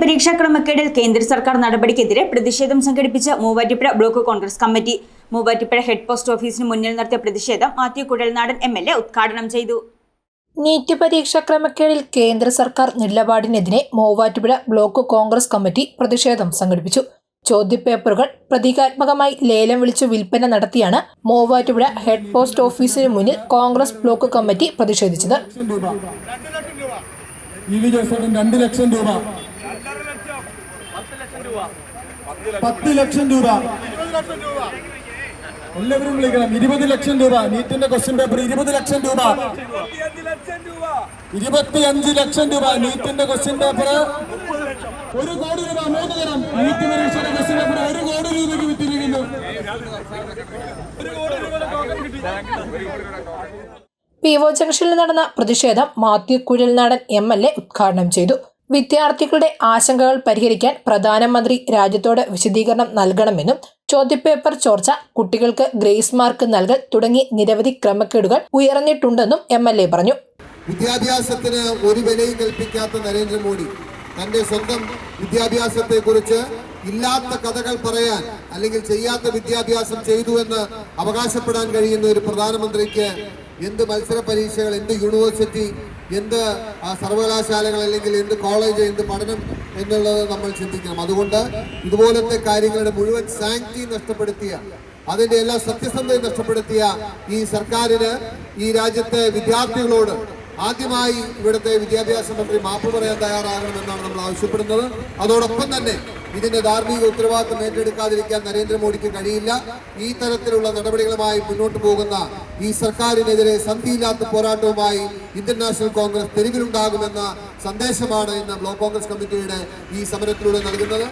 പരീക്ഷാ ക്രമക്കേടിൽ കേന്ദ്ര സർക്കാർ നടപടിക്കെതിരെ പ്രതിഷേധം സംഘടിപ്പിച്ച Muvattupuzha block Congress committee. Muvattupuzha head post ഓഫീസിന് മുന്നിൽ നടത്തിയ പ്രതിഷേധം Mathew Kuzhalnadan M L A ഉദ്ഘാടനം ചെയ്തു. നീറ്റ് പരീക്ഷാ ക്രമക്കേടിൽ കേന്ദ്ര സർക്കാർ നിലപാടിനെതിരെ മൂവാറ്റുപുഴ ബ്ലോക്ക് കോൺഗ്രസ് കമ്മിറ്റി പ്രതിഷേധം സംഘടിപ്പിച്ചു. ചോദ്യപേപ്പറുകൾ പ്രതീകാത്മകമായി ലേലം വിളിച്ചു വിൽപ്പന നടത്തിയാണ് മൂവാറ്റുപുഴ ഹെഡ് പോസ്റ്റ് ഓഫീസിന് മുന്നിൽ കോൺഗ്രസ് ബ്ലോക്ക് കമ്മിറ്റി പ്രതിഷേധിച്ചത്. ലക്ഷം രൂപ. ഇ വി ജോസഫിന് രണ്ട് ലക്ഷം രൂപ. പത്ത് ലക്ഷം രൂപ. എല്ലാവരും വിളിക്കണം. ഇരുപത് ലക്ഷം രൂപ. നീറ്റിന്റെ ക്വസ്റ്റ്യൻ പേപ്പർ ഇരുപത് ലക്ഷം രൂപ. ഇരുപത്തിയഞ്ച് ലക്ഷം രൂപ. നീറ്റിന്റെ ക്വസ്റ്റ്യൻ പേപ്പർ ഒരു കോടി രൂപ. മൂന്ന് തരം. നീറ്റ് പരീക്ഷയുടെ ക്വസ്റ്റ്യൻ പേപ്പർ ഒരു കോടി രൂപയ്ക്ക് വിറ്റിരിക്കുന്നു. പി ഒ ജംഗ്ഷനിൽ നടന്ന പ്രതിഷേധം Mathew Kuzhalnadan M L A ഉദ്ഘാടനം ചെയ്തു. വിദ്യാർത്ഥികളുടെ ആശങ്കകൾ പരിഹരിക്കാൻ പ്രധാനമന്ത്രി രാജ്യത്തോട് വിശദീകരണം നൽകണമെന്നും ചോദ്യപേപ്പർ ചോർച്ച കുട്ടികൾക്ക് ഗ്രേസ് മാർക്ക് നൽകൽ തുടങ്ങി നിരവധി ക്രമക്കേടുകൾ ഉയർന്നിട്ടുണ്ടെന്നും എം എൽ എ പറഞ്ഞു. വിദ്യാഭ്യാസത്തിന് ഒരു വിലയും കൽപ്പിക്കാത്ത നരേന്ദ്രമോദി തന്റെ സ്വന്തം വിദ്യാഭ്യാസത്തെക്കുറിച്ച് ഇല്ലാത്ത കഥകൾ പറയാൻ അല്ലെങ്കിൽ ചെയ്യാത്ത വിദ്യാഭ്യാസം ചെയ്തു എന്ന് അവകാശപ്പെടാൻ കഴിയുന്ന ഒരു പ്രധാനമന്ത്രിക്ക് എന്ത് മത്സര പരീക്ഷകൾ എന്ത് യൂണിവേഴ്സിറ്റി എന്ത് സർവകലാശാലകൾ അല്ലെങ്കിൽ എന്ത് കോളേജ് എന്ത് പഠനം എന്നുള്ളത് നമ്മൾ ചിന്തിക്കണം. അതുകൊണ്ട് ഇതുപോലത്തെ കാര്യങ്ങളുടെ മുഴുവൻ സാങ്ക്തി നഷ്ടപ്പെടുത്തിയ അതിന്റെ എല്ലാ സത്യസന്ധയും നഷ്ടപ്പെടുത്തിയ ഈ സർക്കാരിന് ഈ രാജ്യത്തെ വിദ്യാർത്ഥികളോട് ആദ്യമായി ഇവിടുത്തെ വിദ്യാഭ്യാസ മന്ത്രി മാപ്പ് പറയാൻ തയ്യാറാകണമെന്നാണ് നമ്മൾ ആവശ്യപ്പെടുന്നത്. അതോടൊപ്പം തന്നെ ഇതിന്റെ ധാർമ്മിക ഉത്തരവാദിത്വം ഏറ്റെടുക്കാതിരിക്കാൻ നരേന്ദ്രമോദിക്ക് കഴിയില്ല. ഈ തരത്തിലുള്ള നടപടികളുമായി മുന്നോട്ട് പോകുന്ന ഈ സർക്കാരിനെതിരെ സന്ധിയില്ലാത്ത പോരാട്ടവുമായി ഇന്ത്യൻ നാഷണൽ കോൺഗ്രസ് തെരുവിലുണ്ടാകുമെന്ന സന്ദേശമാണ് ഇന്ന് ബ്ലോക്ക് കോൺഗ്രസ് കമ്മിറ്റിയുടെ ഈ സമരത്തിലൂടെ നൽകുന്നത്.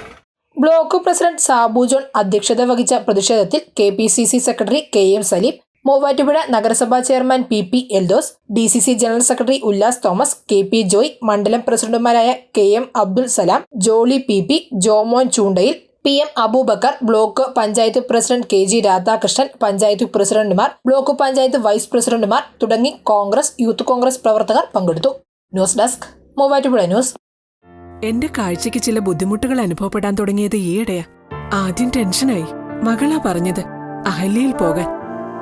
ബ്ലോക്ക് പ്രസിഡന്റ് സാബു ജോൺ അധ്യക്ഷത വഹിച്ച പ്രതിഷേധത്തിൽ K P C C secretary K M Salim Muvattupuzha നഗരസഭാ chairman P P Eldose D C C general secretary Ullas Thomas K P Joy മണ്ഡലം പ്രസിഡന്റുമാരായ K M Abdul Salam Jolly P P Jomon Choondayil P M Aboobacker block panchayat president K G Radhakrishnan panchayat പ്രസിഡന്റുമാർ block panchayat vice പ്രസിഡന്റുമാർ തുടങ്ങി Congress youth Congress പ്രവർത്തകർ പങ്കെടുത്തു. News desk Muvattupuzha news. എന്റെ കാഴ്ചയ്ക്ക് ചില ബുദ്ധിമുട്ടുകൾ അനുഭവപ്പെടാൻ തുടങ്ങിയത് ഈയിടെയാ. ആദ്യം ടെൻഷനായി. മകളാ പറഞ്ഞത് അഹല്യയിൽ പോകാൻ.